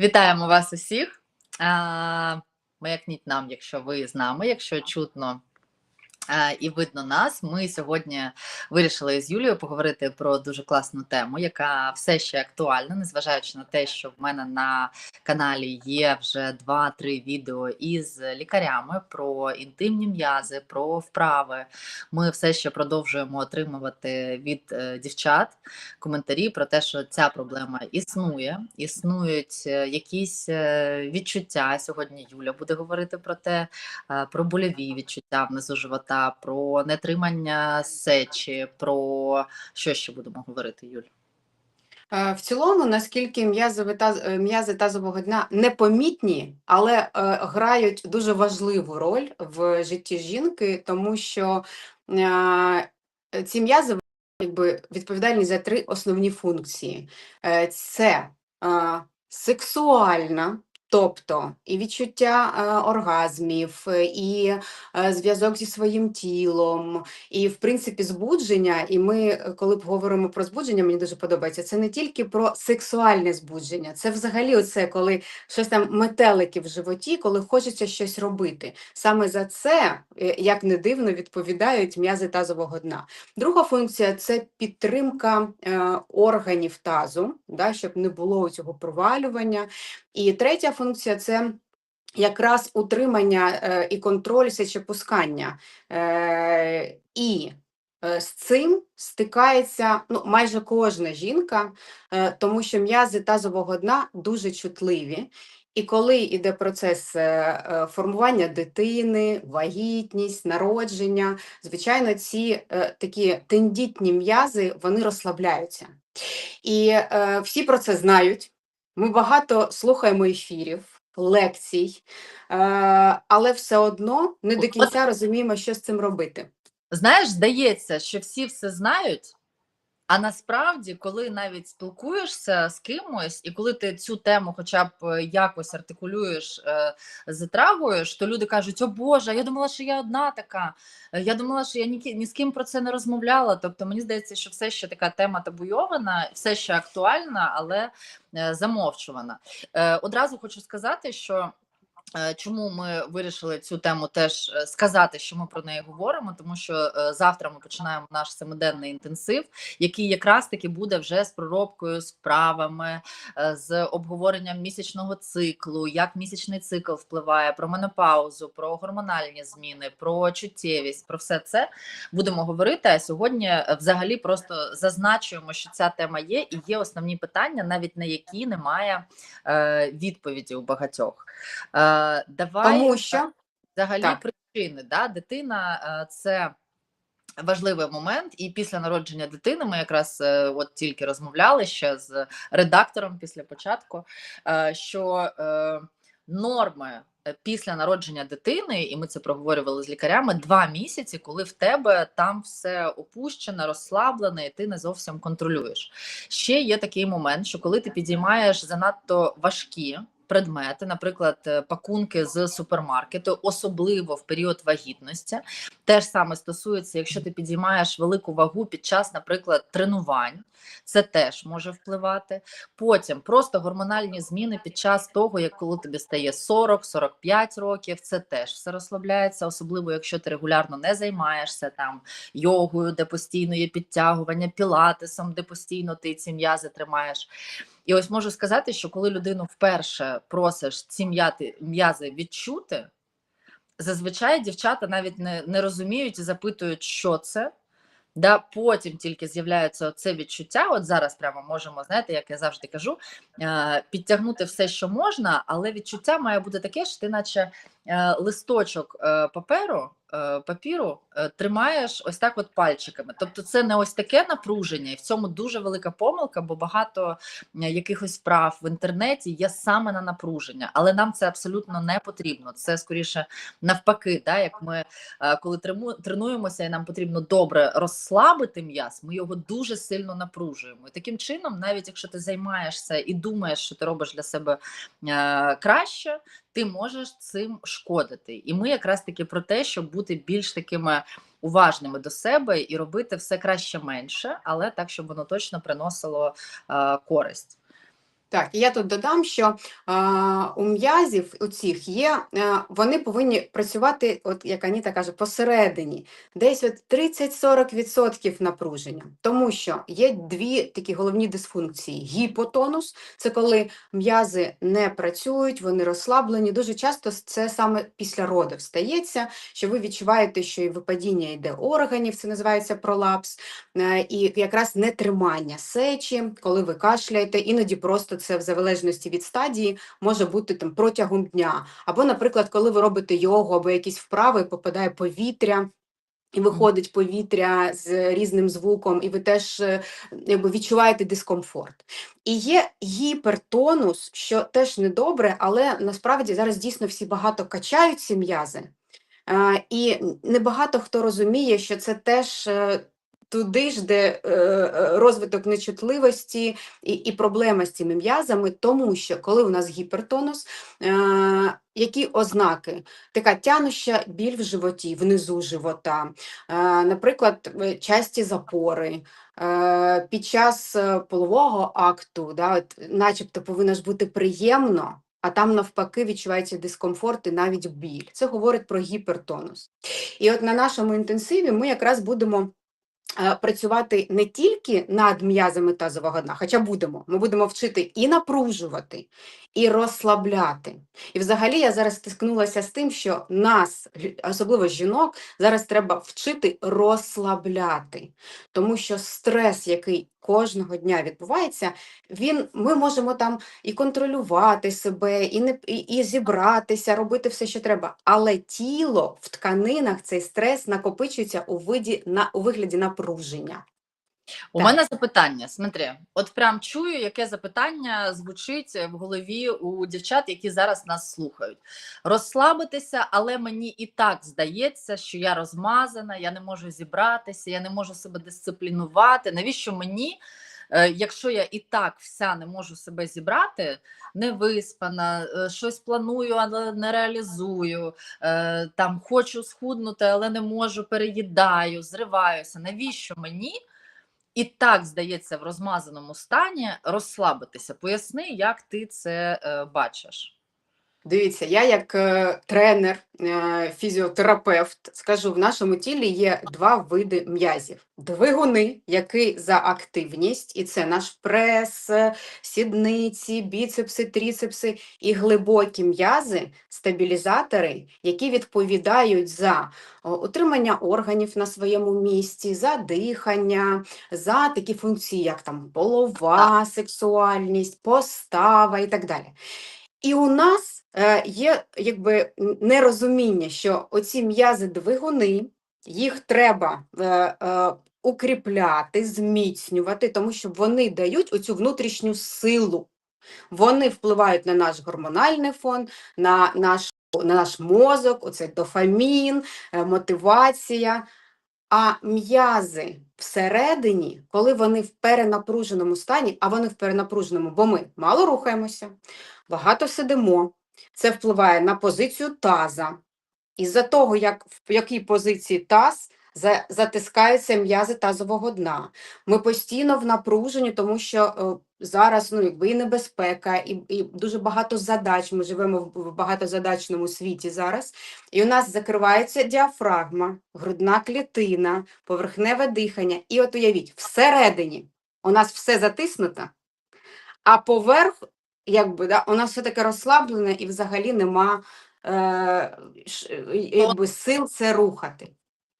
Вітаємо вас усіх. А, Маякніть нам, якщо ви з нами, якщо чутно і видно нас. Ми сьогодні вирішили з Юлією поговорити про дуже класну тему, яка все ще актуальна, незважаючи на те, що в мене на каналі є вже 2-3 відео із лікарями про інтимні м'язи, про вправи. Ми все ще продовжуємо отримувати від е, дівчат коментарі про те, що ця проблема існує. Існують е, якісь е, відчуття. Сьогодні Юля буде говорити про те, е, про больові відчуття внизу живота, про нетримання сечі, про що ще будемо говорити, Юль? Е, В цілому, наскільки таз- е, м'язи тазового дна непомітні, але е, грають дуже важливу роль в житті жінки, тому що ці м'язи якби, відповідальні за три основні функції: це сексуальна. Тобто і відчуття е, оргазмів, е, і е, зв'язок зі своїм тілом, і, в принципі, збудження, і ми, коли б говоримо про збудження, мені дуже подобається, це не тільки про сексуальне збудження, це взагалі оце, коли щось там метелики в животі, коли хочеться щось робити. Саме за це, як не дивно, відповідають м'язи тазового дна. Друга функція це підтримка органів тазу, да, щоб не було цього провалювання. І третя функція це якраз утримання е, і контроль сечопускання. Е, і е, з цим стикається ну, майже кожна жінка, тому що м'язи тазового дна дуже чутливі. І коли йде процес формування дитини, вагітність, народження, звичайно, ці такі тендітні м'язи вони розслабляються. І всі про це знають. Ми багато слухаємо ефірів, лекцій, е, але все одно не до кінця розуміємо, що з цим робити. Знаєш, здається, що всі все знають. А насправді, коли навіть спілкуєшся з кимось, і коли ти цю тему хоча б е, якось артикулюєш, е, затрагуєш, то люди кажуть: О Боже, я думала, що я одна така. Е, Я думала, що я ні, ні з ким про це не розмовляла. Тобто, мені здається, що все ще така тема табуйована, все ще актуальна, але замовчувана. Одразу хочу сказати, що. Е, Чому ми вирішили цю тему теж е, сказати, що ми про неї говоримо? Тому що е, завтра ми починаємо наш семиденний інтенсив, який якраз таки буде вже з проробкою, з правами, е, з обговоренням місячного циклу, як місячний цикл впливає, про менопаузу, про гормональні зміни, про чуттєвість, про все це будемо говорити. А сьогодні взагалі просто зазначуємо, що ця тема є, і є основні питання, навіть на які немає відповіді у багатьох. Е, давай Тому е, що взагалі Так. причини. Да? Дитина е, це важливий момент, і після народження дитини ми якраз от тільки розмовляли ще з редактором після початку, що норми. Після народження дитини, і ми це проговорювали з лікарями, два місяці, коли в тебе там все опущено, розслаблене, і ти не зовсім контролюєш. Ще є такий момент, що коли ти підіймаєш занадто важкі предмети, наприклад, е, пакунки з супермаркету, особливо в період вагітності, теж саме стосується, якщо ти підіймаєш велику вагу під час, наприклад, тренувань, це теж може впливати. Потім просто гормональні зміни під час того, як коли тобі стає 40-45 років, це теж все розслабляється, особливо якщо ти регулярно не займаєшся там йогою, де постійно є підтягування, пілатесом, де постійно ти ці м'язи тримаєш. І ось можу сказати, що коли людину вперше просиш ці м'язи відчути, зазвичай дівчата навіть не, не розуміють і запитують, що це. Да, потім тільки з'являється це відчуття. От зараз прямо можемо, знаєте, як я завжди кажу, е, підтягнути все, що можна, але відчуття має бути таке, що ти, наче листочок е, паперу, е, папіру е, тримаєш ось так, от пальчиками. Тобто, це не ось таке напруження, і в цьому дуже велика помилка, бо багато е, якихось вправ в інтернеті є саме на напруження, але нам це абсолютно не потрібно. Це скоріше навпаки, да, як ми е, коли тренуємося, і нам потрібно добре розслабити м'яз, ми його дуже сильно напружуємо. І таким чином, навіть якщо ти займаєшся і думаєш, що ти робиш для себе е, краще, ти можеш цим шкодити. І ми якраз таки про те, щоб бути більш такими уважними до себе і робити все краще менше, але так, щоб воно точно приносило е, користь. Так, я тут додам, що а, у м'язів у цих є, е, вони повинні працювати, от як Аніта каже, посередині, десь от 30-40% напруження. Тому що є дві такі головні дисфункції. Гіпотонус це коли м'язи не працюють, вони розслаблені. Дуже часто це саме після родів стається, що ви відчуваєте, що і випадіння йде органів, це називається пролапс, е, і якраз нетримання сечі, коли ви кашляєте, іноді просто це в залежності від стадії може бути там протягом дня. Або, наприклад, коли ви робите йогу або якісь вправи, попадає повітря. І виходить повітря з різним звуком, і ви теж е, якби, відчуваєте дискомфорт. І є гіпертонус, що теж недобре, але насправді зараз дійсно всі багато качають ці м'язи. Е, І небагато хто розуміє, що це теж е, туди ж, де е, е, розвиток нечутливості і, і проблема з цими м'язами, тому що коли у нас гіпертонус, е, які ознаки? Така тянуща біль в животі, внизу живота, наприклад, часті запори. Під час полового акту, да, от, начебто повинно ж бути приємно, а там навпаки відчувається дискомфорт і навіть біль. Це говорить про гіпертонус. І от на нашому інтенсиві ми якраз будемо працювати не тільки над м'язами тазового дна, хоча будемо, ми будемо вчити і напружувати, і розслабляти. І взагалі я зараз стикнулася з тим, що нас, особливо жінок, зараз треба вчити розслабляти, тому що стрес, який кожного дня відбувається, він, ми можемо там і контролювати себе, і, не, і, і зібратися, робити все, що треба. Але тіло в тканинах цей стрес накопичується у, виді, на, у вигляді напруження. У Так. мене запитання. Смотри, от прям чую, яке запитання звучить в голові у дівчат, які зараз нас слухають. Розслабитися, але мені і так здається, що я розмазана, я не можу зібратися, я не можу себе дисциплінувати. Навіщо мені? е, Якщо я і так вся не можу себе зібрати, не виспана, е, щось планую, але не реалізую, е, там хочу схуднути, але не можу, переїдаю, зриваюся. Навіщо мені і так здається в розмазаному стані розслабитися. Поясни, як ти це е, бачиш. Дивіться, я як е, тренер, е, фізіотерапевт скажу, в нашому тілі є два види м'язів. Двигуни, які за активність, і це наш прес, сідниці, біцепси, тріцепси і глибокі м'язи, стабілізатори, які відповідають за утримання органів на своєму місці, за дихання, за такі функції, як там полова, сексуальність, постава і так далі. І у нас є якби нерозуміння, що оці м'язи двигуни, їх треба е, е, укріпляти, зміцнювати, тому що вони дають оцю внутрішню силу. Вони впливають на наш гормональний фон, на наш, на наш мозок, оцей дофамін, е, мотивація. А м'язи всередині, коли вони в перенапруженому стані, а вони в перенапруженому, бо ми мало рухаємося, багато сидимо, це впливає на позицію таза. Із-за того, як, в якій позиції таз за, затискаються м'язи тазового дна. Ми постійно в напруженні, тому що е, зараз ну, якби і небезпека, і, і дуже багато задач. Ми живемо в, в багатозадачному світі зараз. І у нас закривається діафрагма, грудна клітина, поверхневе дихання. І от уявіть, всередині у нас все затиснуто, а поверх, якби, да, у нас все таке розслаблене і взагалі нема е, е, якби, сил це рухати.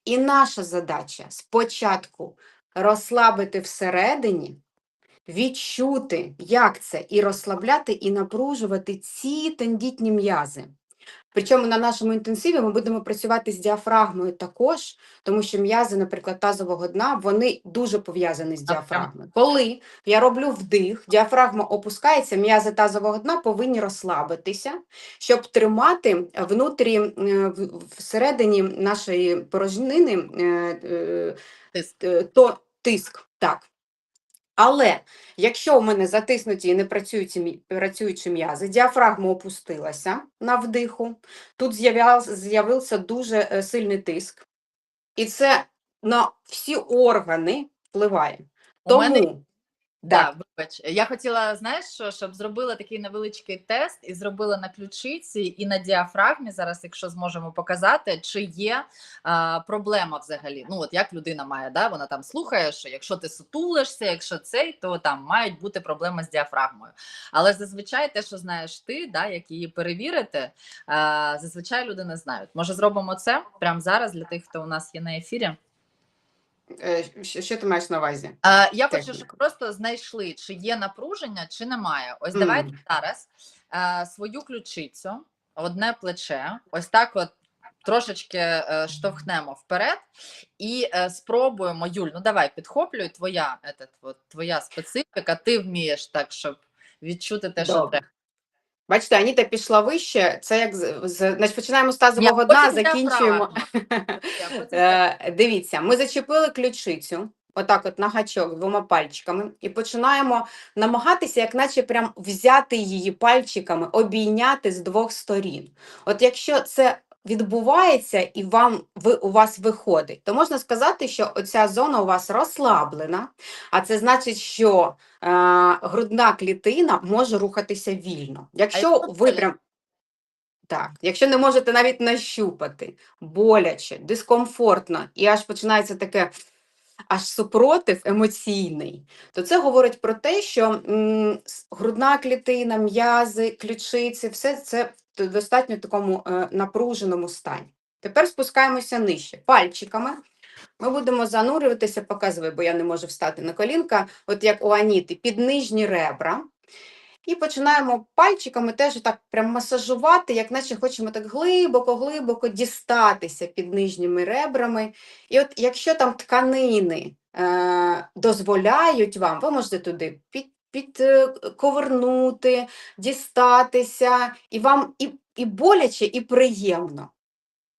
І наша задача спочатку розслабити всередині, відчути, як це, і розслабляти, і напружувати ці тендітні м'язи. Причому на нашому інтенсиві ми будемо працювати з діафрагмою також, тому що м'язи, наприклад, тазового дна, вони дуже пов'язані з діафрагмою. Коли я роблю вдих, діафрагма опускається, м'язи тазового дна повинні розслабитися, щоб тримати внутрі, е, всередині нашої порожнини е, е, Тиск. то тиск. Так. Але якщо у мене затиснуті і не працюючі, м'язи, діафрагма опустилася на вдиху, тут з'явився дуже е, сильний тиск, і це на всі органи впливає. У мене Тому Да, вибач. Я хотіла, знаєш, що, щоб зробила такий невеличкий тест і зробила на ключиці і на діафрагмі. Зараз, якщо зможемо показати, чи є а, проблема взагалі. Ну, от як людина має, да? вона там слухає, що якщо ти сутулишся, якщо цей, то там мають бути проблеми з діафрагмою. Але зазвичай те, що знаєш ти, да, як її перевірити, а, зазвичай люди не знають. Може, зробимо це прямо зараз для тих, хто у нас є на ефірі. Е, Що, що ти маєш на увазі? А, я хочу, щоб просто знайшли, чи є напруження, чи немає. Ось давайте зараз е, свою ключицю, одне плече, ось так от трошечки е, штовхнемо вперед і е, спробуємо. Юль, ну давай підхоплюй, твоя, етат, от, твоя специфіка, ти вмієш так, щоб відчути те, що треба. Бачите, Аніта пішла вище. Це як з, значить, починаємо з тазового дна, закінчуємо. Е, дивіться, ми зачепили ключицю, отак, от на гачок двома пальчиками, і починаємо намагатися, як наче прям взяти її пальчиками, обійняти з двох сторін. От якщо це відбувається і вам ви у вас виходить, то можна сказати, що оця зона у вас розслаблена, а це значить, що е, грудна клітина може рухатися вільно. Якщо ви прям так, якщо не можете навіть нащупати, боляче, дискомфортно, і аж починається таке аж супротив емоційний, то це говорить про те, що м, грудна клітина, м'язи, ключиці, все це достатньо такому е, напруженому стані. Тепер спускаємося нижче. Пальчиками ми будемо занурюватися, показую, бо я не можу встати на колінка, от як у Аніти, під нижні ребра. І починаємо пальчиками теж так прям масажувати, як наче хочемо так глибоко-глибоко дістатися під нижніми ребрами. І от якщо там тканини е, дозволяють вам, ви можете туди під, під е, дістатися, і вам і, і боляче, і приємно.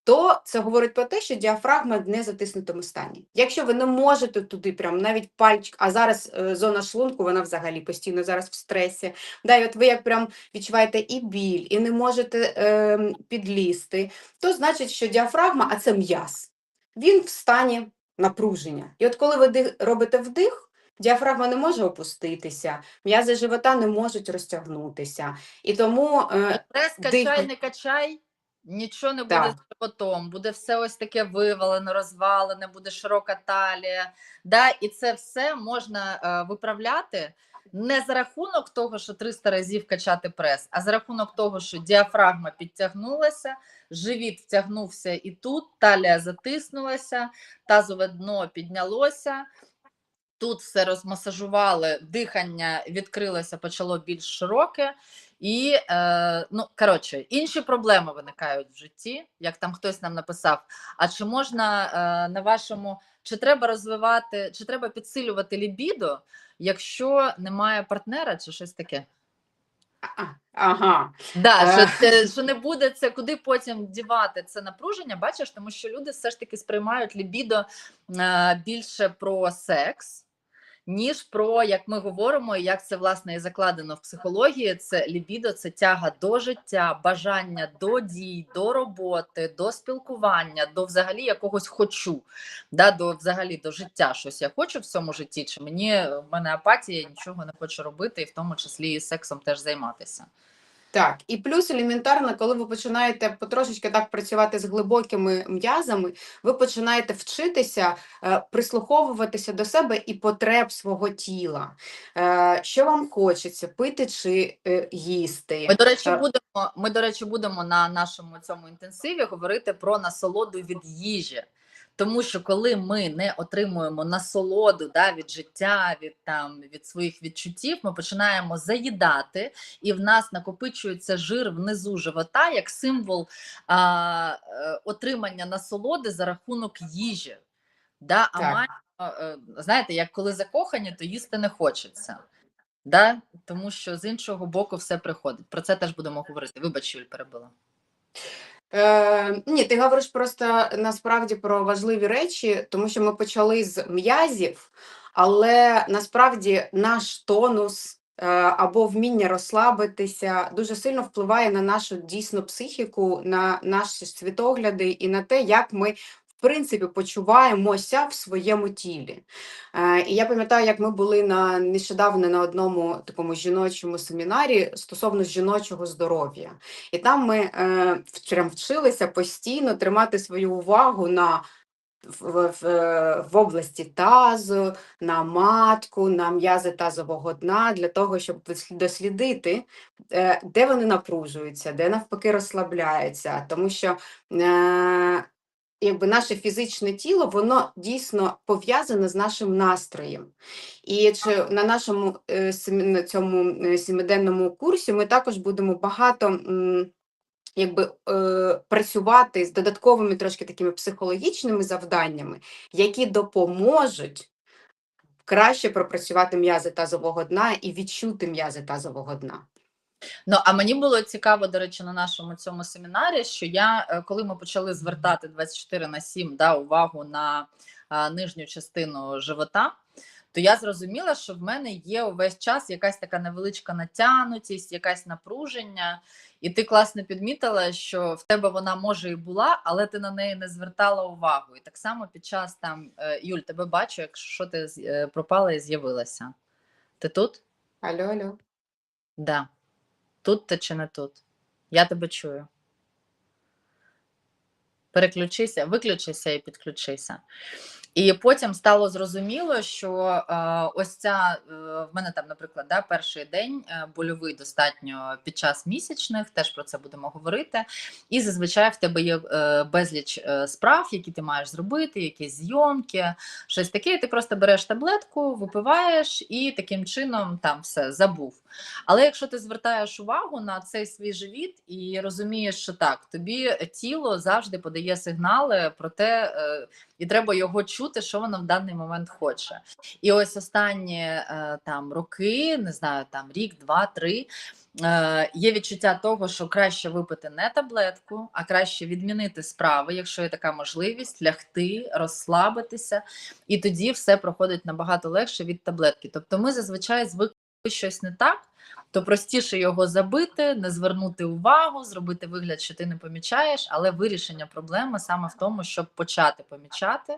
То це говорить про те, що діафрагма в незатиснутому стані. Якщо ви не можете туди, прям навіть пальчик, а зараз е, зона шлунку, вона взагалі постійно зараз в стресі. Да, і от ви як прям відчуваєте і біль, і не можете е, підлізти, то значить, що діафрагма, а це м'яз, він в стані напруження. І от коли ви робите вдих, діафрагма не може опуститися, м'язи живота не можуть розтягнутися. І тому е, Прес качай, не качай, нічого не буде Так. з животом, буде все ось таке вивалене, розвалене, буде широка талія. Да? І це все можна е, виправляти не за рахунок того, що 300 разів качати прес, а за рахунок того, що діафрагма підтягнулася, живіт втягнувся і тут, талія затиснулася, тазове дно піднялося. Тут все розмасажували, дихання відкрилося, почало більш широке, і е, ну коротше, інші проблеми виникають в житті. Як там хтось нам написав: а чи можна е, на вашому, чи треба розвивати, чи треба підсилювати лібідо, якщо немає партнера, чи щось таке? ага. Да, Е. що, це, що не буде це, куди потім дівати це напруження, бачиш, тому що люди все ж таки сприймають лібідо е, більше про секс, ніж про, як ми говоримо, і як це власне і закладено в психології. Це лібідо, це тяга до життя, бажання до дій, до роботи, до спілкування, до взагалі якогось хочу, да, до взагалі до життя. Щось я хочу в цьому житті, чи мені в мене апатія, я нічого не хочу робити, і в тому числі і сексом теж займатися. Так, і плюс елементарно, коли ви починаєте потрошечки так працювати з глибокими м'язами, ви починаєте вчитися е, прислуховуватися до себе і потреб свого тіла. Е, що вам хочеться, пити чи е, їсти? Ми, до речі, будемо. Ми, до речі, будемо на нашому цьому інтенсиві говорити про насолоду від їжі. Тому що коли ми не отримуємо насолоду да, від життя, від там від своїх відчуттів, ми починаємо заїдати, і в нас накопичується жир внизу живота як символ а, е, отримання насолоди за рахунок їжі. Да? А Так. маємо, е, знаєте, як коли закохані, то їсти не хочеться. Да? Тому що з іншого боку все приходить. Про це теж будемо говорити. Вибач, Юль, перебила. Е, ні, ти говориш просто насправді про важливі речі, тому що ми почали з м'язів, але насправді наш тонус е, або вміння розслабитися дуже сильно впливає на нашу дійсну психіку, на наші світогляди і на те, як ми принципі почуваємося в своєму тілі. Е, І я пам'ятаю, як ми були на нещодавно на одному такому жіночому семінарі стосовно жіночого здоров'я. І там ми е, прям вчилися постійно тримати свою увагу на в, в, е, в області тазу, на матку, на м'язи тазового дна, для того, щоб дослід- дослідити, де вони напружуються, де навпаки розслабляються. Тому що якби наше фізичне тіло, воно дійсно пов'язане з нашим настроєм. І чи на нашому е, на цьому е, сімиденному курсі ми також будемо багато. Якби е, працювати з додатковими трошки такими психологічними завданнями, які допоможуть краще пропрацювати м'язи тазового дна і відчути м'язи тазового дна. Ну а мені було цікаво, до речі, на нашому цьому семінарі, що я, е, коли ми почали звертати 24 на 7 да, увагу на а, нижню частину живота, то я зрозуміла, що в мене є увесь час якась така невеличка натягнутість, якась напруження. І ти класно підмітила, що в тебе вона може і була, але ти на неї не звертала увагу. І так само під час там е, Юль, тебе бачу, якщо ти е, пропала і з'явилася. Ти тут? Алло, алло. Да. Тут ти чи не тут? Я тебе чую. Переключися, виключися і підключися. І потім стало зрозуміло, що е, ось ця е, в мене там, наприклад, да, перший день е, больовий достатньо під час місячних, теж про це будемо говорити. І зазвичай в тебе є безліч справ, які ти маєш зробити, якісь зйомки, щось таке. І ти просто береш таблетку, випиваєш і таким чином там все забув. Але якщо ти звертаєш увагу на цей свій живіт і розумієш, що так, тобі тіло завжди подає сигнали про те, і треба його чути, що воно в даний момент хоче. І ось останні е, там роки, не знаю, там рік, два, три. е, Є відчуття того, що краще випити не таблетку, а краще відмінити справи, якщо є така можливість, лягти, розслабитися, і тоді все проходить набагато легше від таблетки. Тобто, ми зазвичай звикли щось не так, то простіше його забити, не звернути увагу, зробити вигляд, що ти не помічаєш, але вирішення проблеми саме в тому, щоб почати помічати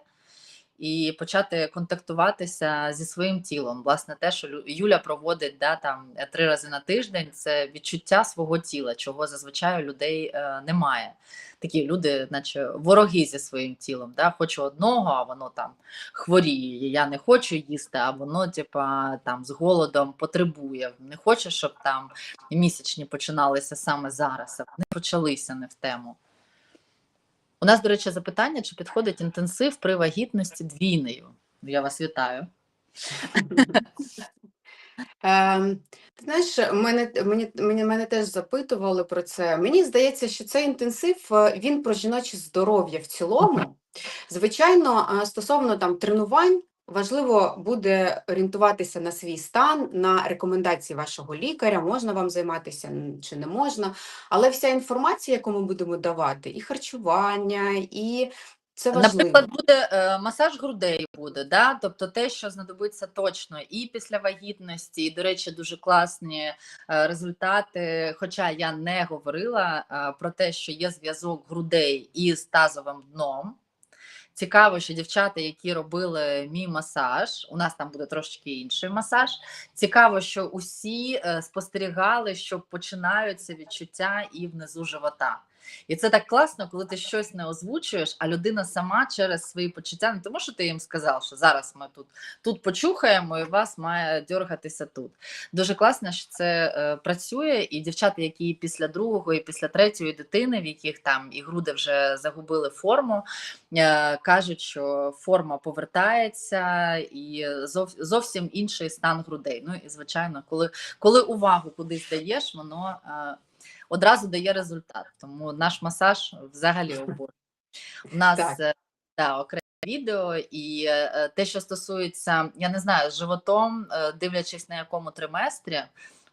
і почати контактуватися зі своїм тілом. Власне, те, що Юля проводить да, там е, три рази на тиждень, це відчуття свого тіла, чого зазвичай у людей е, немає. Такі люди, наче вороги зі своїм тілом. Да? Хочу одного, а воно там хворіє. Я не хочу їсти, а воно, типа, там з голодом потребує. Не хоче, щоб там місячні починалися саме зараз, а вони почалися не в тему. У нас, до речі, запитання, чи підходить інтенсив при вагітності двійнею? Я вас вітаю. Ем, ти знаєш, мене, мені, мені, мене теж запитували про це. Мені здається, що цей інтенсив е, він про жіноче здоров'я в цілому. Звичайно, е, стосовно там тренувань, важливо буде орієнтуватися на свій стан, на рекомендації вашого лікаря, можна вам займатися чи не можна. Але вся інформація, яку ми будемо давати, і харчування, і це важливо. Наприклад, буде е, масаж грудей буде, да? тобто те, що знадобиться точно і після вагітності, і, до речі, дуже класні е, результати. Хоча я не говорила е, про те, що є зв'язок грудей із тазовим дном. Цікаво, що дівчата, які робили мій масаж, у нас там буде трошечки інший масаж. Цікаво, що усі е, спостерігали, що починаються відчуття і внизу живота. І це так класно, коли ти щось не озвучуєш, а людина сама через свої почуття, не тому що ти їм сказав, що зараз ми тут тут почухаємо, і вас має дергатися тут. Дуже класно, що це е, працює, і дівчата, які після другого і після третьої дитини, в яких там і груди вже загубили форму, е, кажуть, що форма повертається і зов, зовсім інший стан грудей. Ну і звичайно, коли, коли увагу кудись даєш, воно. Е, одразу дає результат. Тому наш масаж взагалі обурює. У нас Так. е, да, окреме відео, і е, те, що стосується, я не знаю, з животом, е, дивлячись на якому триместрі.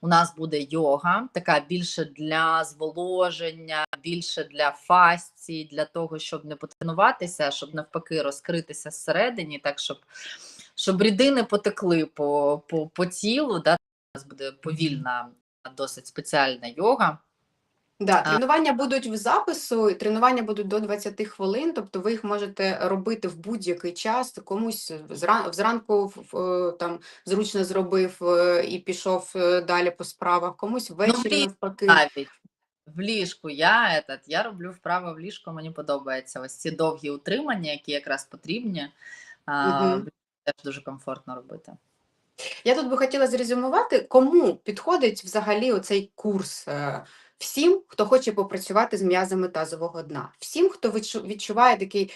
У нас буде йога, така більше для зволоження, більше для фасції, для того, щоб не потренуватися, щоб навпаки розкритися зсередині, так щоб, щоб рідини потекли по, по, по тілу. Да? У нас буде повільна, досить спеціальна йога. Да, тренування будуть в запису, тренування будуть до 20 хвилин, тобто ви їх можете робити в будь-який час. Комусь зран- зранку в- там зручно зробив е, і пішов е, далі по справах, комусь ввечері лі- навпаки. Навіть в ліжку я этот, я роблю вправо в ліжку, мені подобається. Ось ці довгі утримання, які якраз потрібні. Ліжку Теж дуже комфортно робити. Я тут би хотіла зрезюмувати, кому підходить взагалі оцей курс. Всім, хто хоче попрацювати з м'язами тазового дна, всім, хто відчуває такий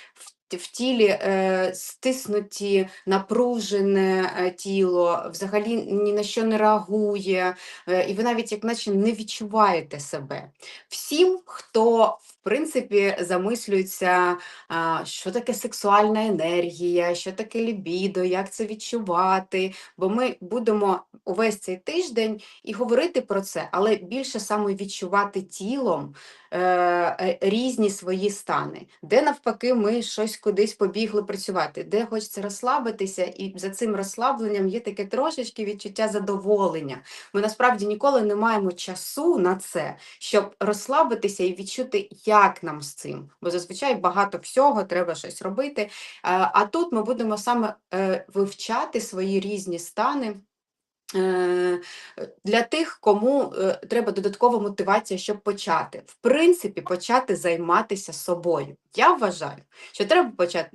в, тілі е, стиснуті, напружене е, тіло, взагалі ні на що не реагує, е, і ви навіть як наче не відчуваєте себе. Всім, хто принципі замислюється що таке сексуальна енергія, що таке лібідо, як це відчувати. Бо ми будемо увесь цей тиждень і говорити про це, але більше саме відчувати тілом е, е, різні свої стани, де навпаки ми щось кудись побігли працювати, де хочеться розслабитися, і за цим розслабленням є таке трошечки відчуття задоволення. Ми насправді ніколи не маємо часу на це, щоб розслабитися і відчути, як нам з цим. Бо зазвичай багато всього треба щось робити. Е, А тут ми будемо саме е, вивчати свої різні стани. е, Для тих, кому треба додаткова мотивація, щоб почати. В принципі, почати займатися собою. Я вважаю, що треба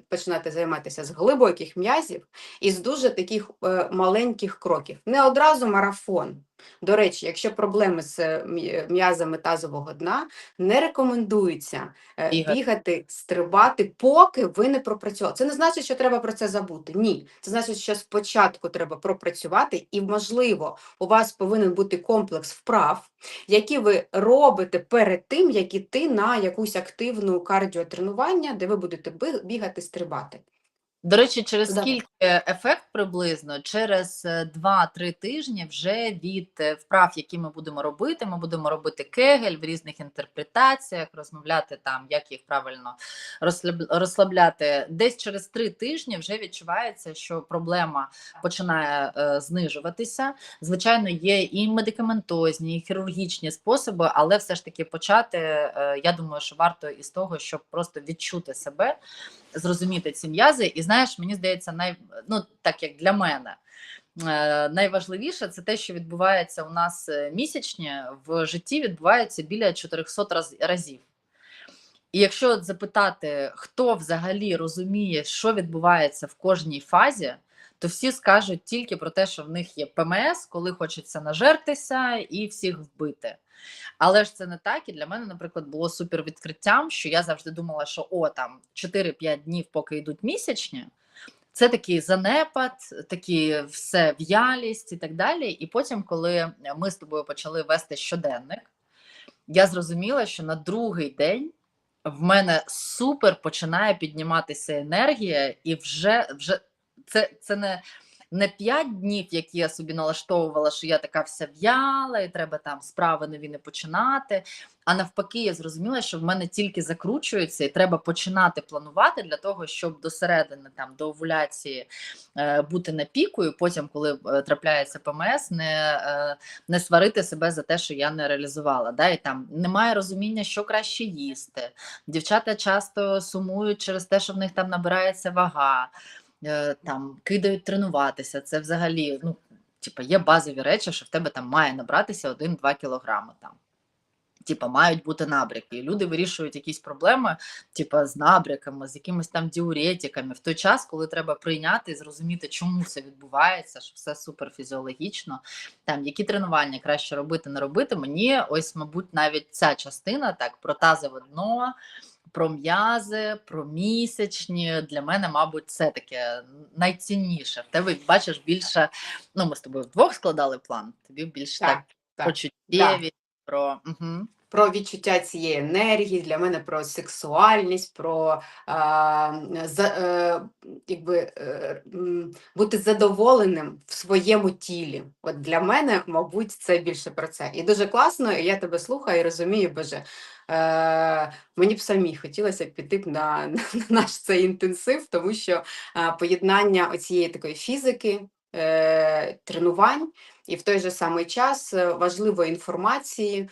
починати займатися з глибоких м'язів і з дуже таких маленьких кроків. Не одразу марафон. До речі, якщо проблеми з е, м'язами тазового дна, не рекомендується е, Бігати. бігати, стрибати, поки ви не пропрацювали. Це не значить, що треба про це забути. Ні, це значить, що спочатку треба пропрацювати, і можливо, у вас повинен бути комплекс вправ, які ви робите перед тим, як іти на якусь активну кардіотренування, де ви будете бігати, стрибати. До речі, через Да. скільки ефект приблизно через е, 2-3 тижні вже від е, вправ, які ми будемо робити, ми будемо робити кегель в різних інтерпретаціях, розмовляти там, як їх правильно розслаб- розслабляти. Десь через 3 тижні вже відчувається, що проблема починає е, знижуватися. Звичайно, є і медикаментозні, і хірургічні способи, але все ж таки почати. е, я думаю, що варто із того, щоб просто відчути себе зрозуміти ці м'язи. І знаєш, мені здається, най... ну, так як для мене. е, Найважливіше це те, що відбувається у нас е, місячні в житті відбувається біля 400 раз- разів. І якщо запитати, хто взагалі розуміє, що відбувається в кожній фазі, то всі скажуть тільки про те, що в них є ПМС, коли хочеться нажертися і всіх вбити. Але ж це не так. І для мене, наприклад, було супер відкриттям, що я завжди думала, що о, там 4-5 днів, поки йдуть місячні, це такий занепад, такі все в'ялість і так далі. І потім, коли ми з тобою почали вести щоденник, я зрозуміла, що на другий день в мене супер починає підніматися енергія, і вже вже це, це не. Не п'ять днів, які я собі налаштовувала, що я така вся в'яла, і треба там справи нові не починати. А навпаки, я зрозуміла, що в мене тільки закручується, і треба починати планувати для того, щоб до середини там до овуляції е, бути на піку, і потім, коли е, трапляється ПМС, не, е, не сварити себе за те, що я не реалізувала. Да? І там немає розуміння, що краще їсти. Дівчата часто сумують через те, що в них там набирається вага, там кидають тренуватися. Це взагалі, ну, типу, є базові речі, що в тебе там має набратися 1-2 кілограми там. Типа мають бути набряки. І люди вирішують якісь проблеми, типа з набряками, з якимись там діуретиками в той час, коли треба прийняти і зрозуміти, чому це відбувається, що все суперфізіологічно. Там які тренування краще робити, не робити. Мені ось, мабуть, навіть ця частина так про тазове дно. Про м'язи, про місячні для мене, мабуть, це таке найцінніше. В тебе бачиш більше. Ну, ми з тобою вдвох складали план. Тобі більше так, Так, так. про чуттєві, про угу. про відчуття цієї енергії, для мене про сексуальність, про а, за, е, якби, е, бути задоволеним в своєму тілі. От для мене, мабуть, це більше про це. І дуже класно, і я тебе слухаю і розумію, боже. Е, мені б самі хотілося піти б на, на наш цей інтенсив, тому що поєднання оцієї такої фізики, е, тренувань, і в той же самий час е, важливої інформації,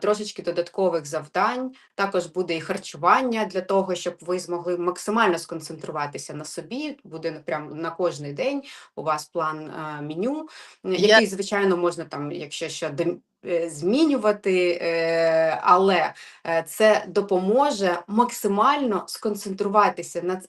трошечки додаткових завдань. Також буде і харчування для того, щоб ви змогли максимально сконцентруватися на собі. Буде прям на кожний день у вас план е, меню, який, звичайно, можна там, якщо що, дем- е, змінювати, е, але е, це допоможе максимально сконцентруватися на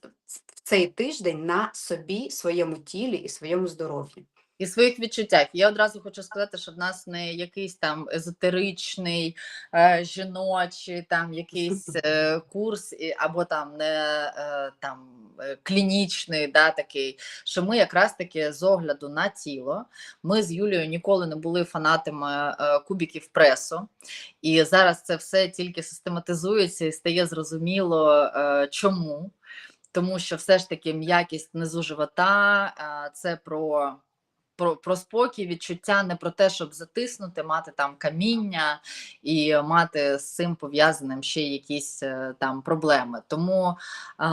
цей тиждень на собі, своєму тілі і своєму здоров'ю. І своїх відчуттях. Я одразу хочу сказати, що в нас не якийсь там езотеричний, е, жіночий, там якийсь е, курс, і- або там не е, там е, клінічний, да, такий, що ми якраз таки з огляду на тіло. Ми з Юлією ніколи не були фанатами е, кубіків пресу, і зараз це все тільки систематизується і стає зрозуміло, е, чому. Тому що все ж таки м'якість низу живота е, це про про, про спокій, відчуття, не про те, щоб затиснути, мати там каміння і мати з цим пов'язаним ще якісь е, там проблеми. Тому, а,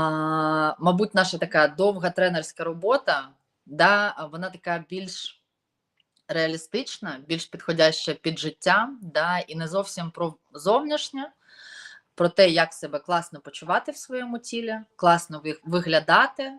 мабуть, наша така довга тренерська робота, да, вона така більш реалістична, більш підходяща під життя, да, і не зовсім про зовнішнє. Про те, як себе класно почувати в своєму тілі, класно виглядати,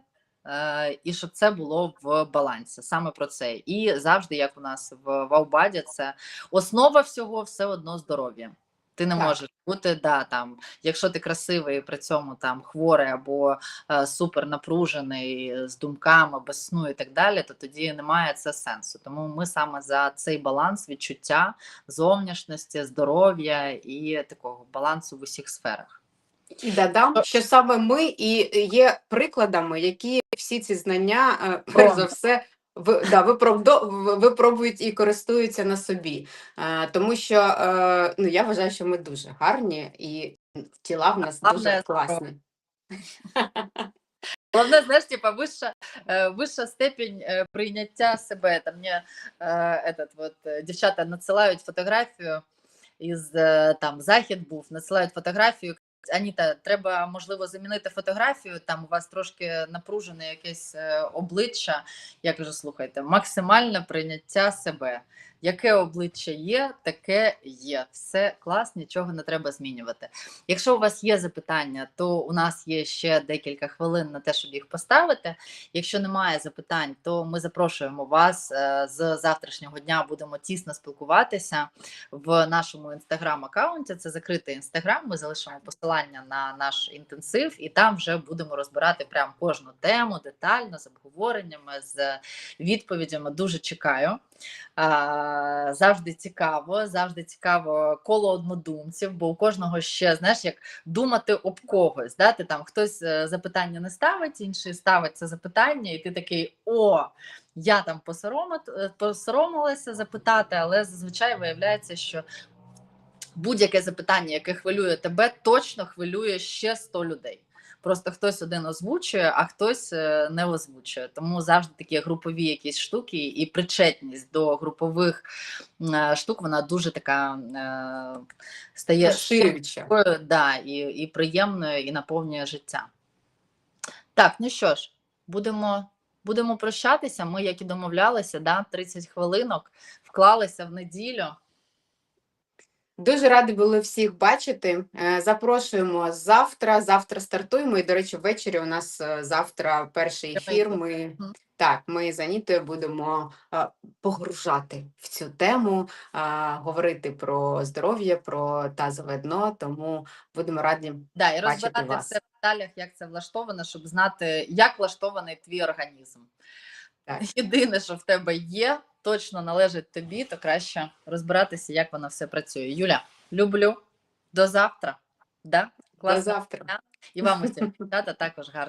і щоб це було в балансі. Саме про це. І завжди, як у нас в Ваубаді, це основа всього все одно здоров'я. Ти не Так. можеш бути, да, там, якщо ти красивий, при цьому там хворий або е, супер напружений е, з думками, без сну і так далі, то тоді немає це сенсу. Тому ми саме за цей баланс відчуття зовнішності, здоров'я і такого балансу в усіх сферах. І додам, що саме ми і є прикладами, які всі ці знання, е, перш за все, ви, да, випробують і користуються на собі. Е, Тому що е, ну, я вважаю, що ми дуже гарні і тіла в нас Головне, дуже класні. Головне, знаєш, типа вища, е, вища степень е, прийняття себе. Там мені е, этот, вот, е, дівчата надсилають фотографію із е, там захід був, надсилають фотографію. Аніта, треба можливо замінити фотографію. Там у вас трошки напружене якесь е, обличчя. Я кажу, слухайте, максимальне прийняття себе. Яке обличчя є, таке є. Все клас, нічого не треба змінювати. Якщо у вас є запитання, то у нас є ще декілька хвилин на те, щоб їх поставити. Якщо немає запитань, то ми запрошуємо вас е, з завтрашнього дня. Будемо тісно спілкуватися в нашому інстаграм-аккаунті. Це закритий інстаграм. Ми залишимо посилання на наш інтенсив, і там вже будемо розбирати прям кожну тему детально з обговореннями, з відповідями. Дуже чекаю. Завжди цікаво, завжди цікаво коло однодумців, бо у кожного ще знаєш, як думати об когось. Да? Ти там хтось е, запитання не ставить, інший ставить це запитання, і ти такий о. Я там е, посоромилася запитати, але зазвичай виявляється, що будь-яке запитання, яке хвилює тебе, точно хвилює ще 100 людей. Просто хтось один озвучує, а хтось е, не озвучує. Тому завжди такі групові якісь штуки і причетність до групових е, штук вона дуже така е, стає Розширююча. да, і, і приємною, і наповнює життя. Так, ну що ж, будемо, будемо прощатися. Ми, як і домовлялися, да, 30 хвилинок вклалися в неділю. Дуже раді були всіх бачити. Е, Запрошуємо завтра. Завтра стартуємо. І, до речі, ввечері у нас е, завтра перший ефір. Ми так, ми з Анітою будемо е, погружати в цю тему, говорити про здоров'я, про тазове дно. Тому будемо раді. Да, і бачити розбирати вас. все в деталях, як це влаштовано, щоб знати, як влаштований твій організм. Так. Єдине, що в тебе є, точно належить тобі, то краще розбиратися, як воно все працює. Юля, люблю. До завтра. Да? До завтра. І вам усім дівчата також гарно.